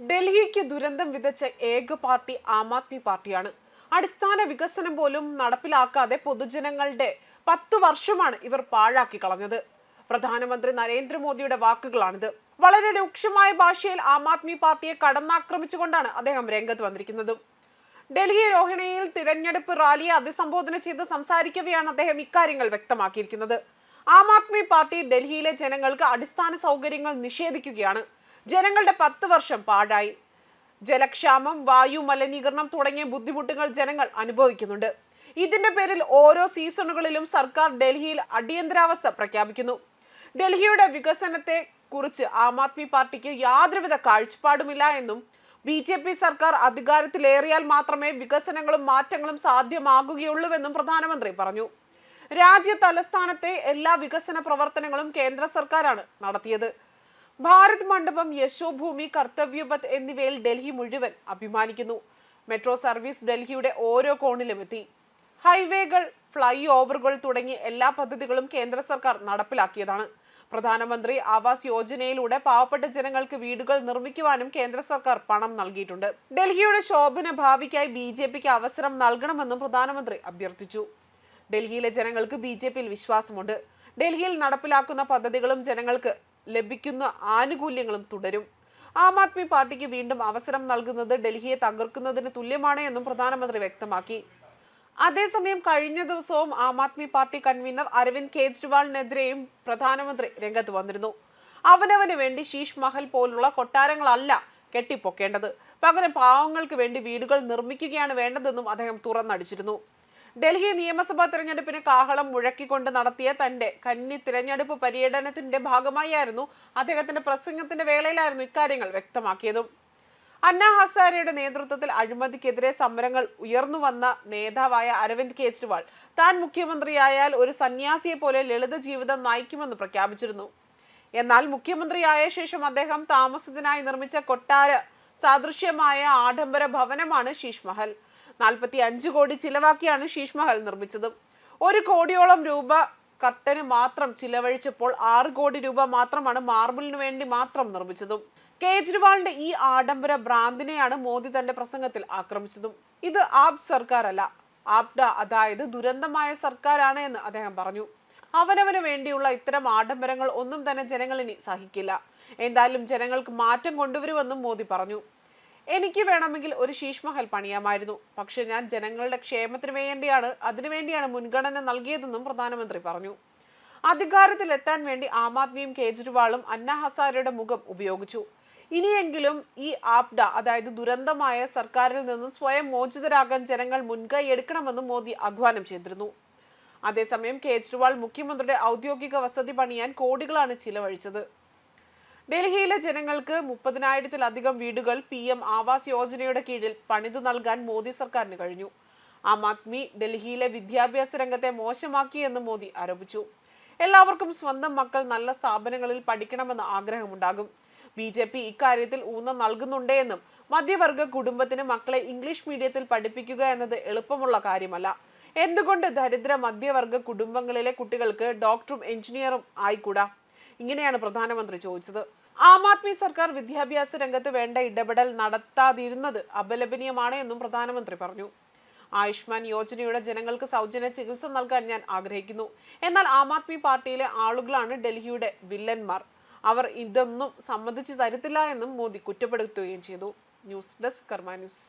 ഡൽഹിക്ക് ദുരന്തം വിതച്ച ഏക പാർട്ടി ആം ആദ്മി പാർട്ടിയാണ്. അടിസ്ഥാന വികസനം പോലും നടപ്പിലാക്കാതെ പൊതുജനങ്ങളുടെ പത്തു വർഷമാണ് ഇവർ പാഴാക്കി കളഞ്ഞത്. പ്രധാനമന്ത്രി നരേന്ദ്രമോദിയുടെ വാക്കുകളാണിത്. വളരെ രൂക്ഷമായ ഭാഷയിൽ ആം ആദ്മി പാർട്ടിയെ കടന്നാക്രമിച്ചുകൊണ്ടാണ് അദ്ദേഹം രംഗത്ത് വന്നിരിക്കുന്നത്. ഡൽഹി രോഹിണിയിൽ തിരഞ്ഞെടുപ്പ് റാലിയെ അഭിസംബോധന ചെയ്ത് സംസാരിക്കവെയാണ് അദ്ദേഹം ഇക്കാര്യങ്ങൾ വ്യക്തമാക്കിയിരിക്കുന്നത്. ആം ആദ്മി പാർട്ടി ഡൽഹിയിലെ ജനങ്ങൾക്ക് അടിസ്ഥാന സൗകര്യങ്ങൾ നിഷേധിക്കുകയാണ്. ജനങ്ങളുടെ പത്ത് വർഷം പാഴായി. ജലക്ഷാമം വായു മലിനീകരണം തുടങ്ങിയ ബുദ്ധിമുട്ടുകൾ ജനങ്ങൾ അനുഭവിക്കുന്നുണ്ട്. ഇതിന്റെ പേരിൽ ഓരോ സീസണുകളിലും സർക്കാർ ഡൽഹിയിൽ അടിയന്തരാവസ്ഥ പ്രഖ്യാപിക്കുന്നു. ഡൽഹിയുടെ വികസനത്തെ കുറിച്ച് ആം ആദ്മി പാർട്ടിക്ക് യാതൊരുവിധ കാഴ്ചപ്പാടുമില്ല എന്നും ബി ജെ പി സർക്കാർ അധികാരത്തിലേറിയാൽ മാത്രമേ വികസനങ്ങളും മാറ്റങ്ങളും സാധ്യമാകുകയുള്ളൂവെന്നും പ്രധാനമന്ത്രി പറഞ്ഞു. രാജ്യ തലസ്ഥാനത്തെ എല്ലാ വികസന പ്രവർത്തനങ്ങളും കേന്ദ്ര സർക്കാരാണ് നടത്തിയത്. ഭാരത് മണ്ഡപം യശോഭൂമി കർത്തവ്യപത് എന്നിവയിൽ ഡൽഹി മുഴുവൻ അഭിമാനിക്കുന്നു. മെട്രോ സർവീസ് ഡൽഹിയുടെ ഓരോ കോണിലും എത്തി. ഹൈവേകൾ ഫ്ലൈ ഓവറുകൾ തുടങ്ങി എല്ലാ പദ്ധതികളും കേന്ദ്ര സർക്കാർ നടപ്പിലാക്കിയതാണ്. പ്രധാനമന്ത്രി ആവാസ് യോജനയിലൂടെ പാവപ്പെട്ട ജനങ്ങൾക്ക് വീടുകൾ നിർമ്മിക്കുവാനും കേന്ദ്ര സർക്കാർ പണം നൽകിയിട്ടുണ്ട്. ഡൽഹിയുടെ ശോഭന ഭാവിക്കായി ബി ജെ പിക്ക് അവസരം നൽകണമെന്നും പ്രധാനമന്ത്രി അഭ്യർത്ഥിച്ചു. ഡൽഹിയിലെ ജനങ്ങൾക്ക് ബി ജെ പിയിൽ വിശ്വാസമുണ്ട്. ഡൽഹിയിൽ നടപ്പിലാക്കുന്ന പദ്ധതികളും ജനങ്ങൾക്ക് ലഭിക്കുന്ന ആനുകൂല്യങ്ങളും തുടരും. ആം ആദ്മി പാർട്ടിക്ക് വീണ്ടും അവസരം നൽകുന്നത് ഡൽഹിയെ തകർക്കുന്നതിന് തുല്യമാണ് എന്നും പ്രധാനമന്ത്രി വ്യക്തമാക്കി. അതേസമയം കഴിഞ്ഞ ദിവസവും ആം ആദ്മി പാർട്ടി കൺവീനർ അരവിന്ദ് കെജ്രിവാളിനെതിരെയും പ്രധാനമന്ത്രി രംഗത്ത് വന്നിരുന്നു. അവനവന് വേണ്ടി ശീഷ് മഹൽ പോലുള്ള കൊട്ടാരങ്ങളല്ല കെട്ടിപ്പൊക്കേണ്ടത്. പകരം പാവങ്ങൾക്ക് വേണ്ടി വീടുകൾ നിർമ്മിക്കുകയാണ് വേണ്ടതെന്നും അദ്ദേഹം തുറന്നടിച്ചിരുന്നു. ഡൽഹി നിയമസഭാ തെരഞ്ഞെടുപ്പിന് കാഹളം മുഴക്കിക്കൊണ്ട് നടത്തിയ തന്റെ കന്നി തിരഞ്ഞെടുപ്പ് പര്യടനത്തിന്റെ ഭാഗമായിരുന്നു അദ്ദേഹത്തിന്റെ പ്രസംഗത്തിന്റെ വേളയിലായിരുന്നു ഇക്കാര്യങ്ങൾ വ്യക്തമാക്കിയതും. അന്ന ഹസാരയുടെ നേതൃത്വത്തിൽ അഴിമതിക്കെതിരെ സമരങ്ങൾ ഉയർന്നു വന്ന നേതാവായ അരവിന്ദ് കെജ്രിവാൾ താൻ മുഖ്യമന്ത്രിയായാൽ ഒരു സന്യാസിയെ പോലെ ലളിത ജീവിതം നയിക്കുമെന്ന് പ്രഖ്യാപിച്ചിരുന്നു. എന്നാൽ മുഖ്യമന്ത്രിയായ ശേഷം അദ്ദേഹം താമസത്തിനായി നിർമ്മിച്ച കൊട്ടാര സാദൃശ്യമായ ആഡംബര ഭവനമാണ് ശീഷ് മഹൽ. നാൽപ്പത്തി അഞ്ച് കോടി ചിലവാക്കിയാണ് ശീഷ്മഹൽ നിർമ്മിച്ചത്. ഒരു കോടിയോളം രൂപ കർട്ടന് മാത്രം ചിലവഴിച്ചപ്പോൾ ആറ് കോടി രൂപ മാത്രമാണ് മാർബിളിന് വേണ്ടി മാത്രം നിർമ്മിച്ചതും. കേജ്രിവാളിന്റെ ഈ ആഡംബര ഭ്രാന്തിനെയാണ് മോദി തന്റെ പ്രസംഗത്തിൽ ആക്രമിച്ചതും. ഇത് ആപ് സർക്കാർ അല്ല ആപ്ഡ അതായത് ദുരന്തമായ സർക്കാരാണ് എന്ന് അദ്ദേഹം പറഞ്ഞു. അവനവന് വേണ്ടിയുള്ള ഇത്തരം ആഡംബരങ്ങൾ ഒന്നും തന്നെ ജനങ്ങൾ ഇനി സഹിക്കില്ല. എന്തായാലും ജനങ്ങൾക്ക് മാറ്റം കൊണ്ടുവരുമെന്നും മോദി പറഞ്ഞു. എനിക്ക് വേണമെങ്കിൽ ഒരു ശീഷ്മഹൽ പണിയാമായിരുന്നു. പക്ഷെ ഞാൻ ജനങ്ങളുടെ ക്ഷേമത്തിന് വേണ്ടിയാണ് അതിനുവേണ്ടിയാണ് മുൻഗണന നൽകിയതെന്നും പ്രധാനമന്ത്രി പറഞ്ഞു. അധികാരത്തിലെത്താൻ വേണ്ടി ആം ആദ്മിയും കേജ്രിവാളും അന്ന ഹസാരയുടെ മുഖം ഉപയോഗിച്ചു. ഇനിയെങ്കിലും ഈ ആപ്ഡ അതായത് ദുരന്തമായ സർക്കാരിൽ നിന്ന് സ്വയം മോചിതരാകാൻ ജനങ്ങൾ മുൻകൈ എടുക്കണമെന്നും മോദി ആഹ്വാനം ചെയ്തിരുന്നു. അതേസമയം കേജ്രിവാൾ മുഖ്യമന്ത്രിയുടെ ഔദ്യോഗിക വസതി പണിയാൻ കോടികളാണ് ചിലവഴിച്ചത്. ഡൽഹിയിലെ ജനങ്ങൾക്ക് മുപ്പതിനായിരത്തിലധികം വീടുകൾ പി എം ആവാസ് യോജനയുടെ കീഴിൽ പണിതു നൽകാൻ മോദി സർക്കാരിന് കഴിഞ്ഞു. ആം ആദ്മി ഡൽഹിയിലെ വിദ്യാഭ്യാസ രംഗത്തെ മോശമാക്കിയെന്ന് മോദി ആരോപിച്ചു. എല്ലാവർക്കും സ്വന്തം മക്കൾ നല്ല സ്ഥാപനങ്ങളിൽ പഠിക്കണമെന്ന് ആഗ്രഹമുണ്ടാകും. ബി ജെ പി ഇക്കാര്യത്തിൽ ഊന്നൽ നൽകുന്നുണ്ടെന്നും മധ്യവർഗ കുടുംബത്തിന് മക്കളെ ഇംഗ്ലീഷ് മീഡിയത്തിൽ പഠിപ്പിക്കുക എന്നത് എളുപ്പമുള്ള കാര്യമല്ല. എന്തുകൊണ്ട് ദരിദ്ര മധ്യവർഗ കുടുംബങ്ങളിലെ കുട്ടികൾക്ക് ഡോക്ടറും എഞ്ചിനീയറും ആയിക്കൂടാ? ഇങ്ങനെയാണ് പ്രധാനമന്ത്രി ചോദിച്ചത്. ആം ആദ്മി സർക്കാർ വിദ്യാഭ്യാസ രംഗത്ത് വേണ്ട ഇടപെടൽ നടത്താതിരുന്നത് അപലപനീയമാണ് എന്നും പ്രധാനമന്ത്രി പറഞ്ഞു. ആയുഷ്മാൻ യോജനയുടെ ജനങ്ങൾക്ക് സൗജന്യ ചികിത്സ നൽകാൻ ഞാൻ ആഗ്രഹിക്കുന്നു. എന്നാൽ ആം ആദ്മി പാർട്ടിയിലെ ആളുകളാണ് ഡൽഹിയുടെ വില്ലന്മാർ. അവർ ഇതൊന്നും സമ്മതിച്ചു തരത്തില്ല എന്നും മോദി കുറ്റപ്പെടുത്തുകയും ചെയ്തു. News desk Karma News.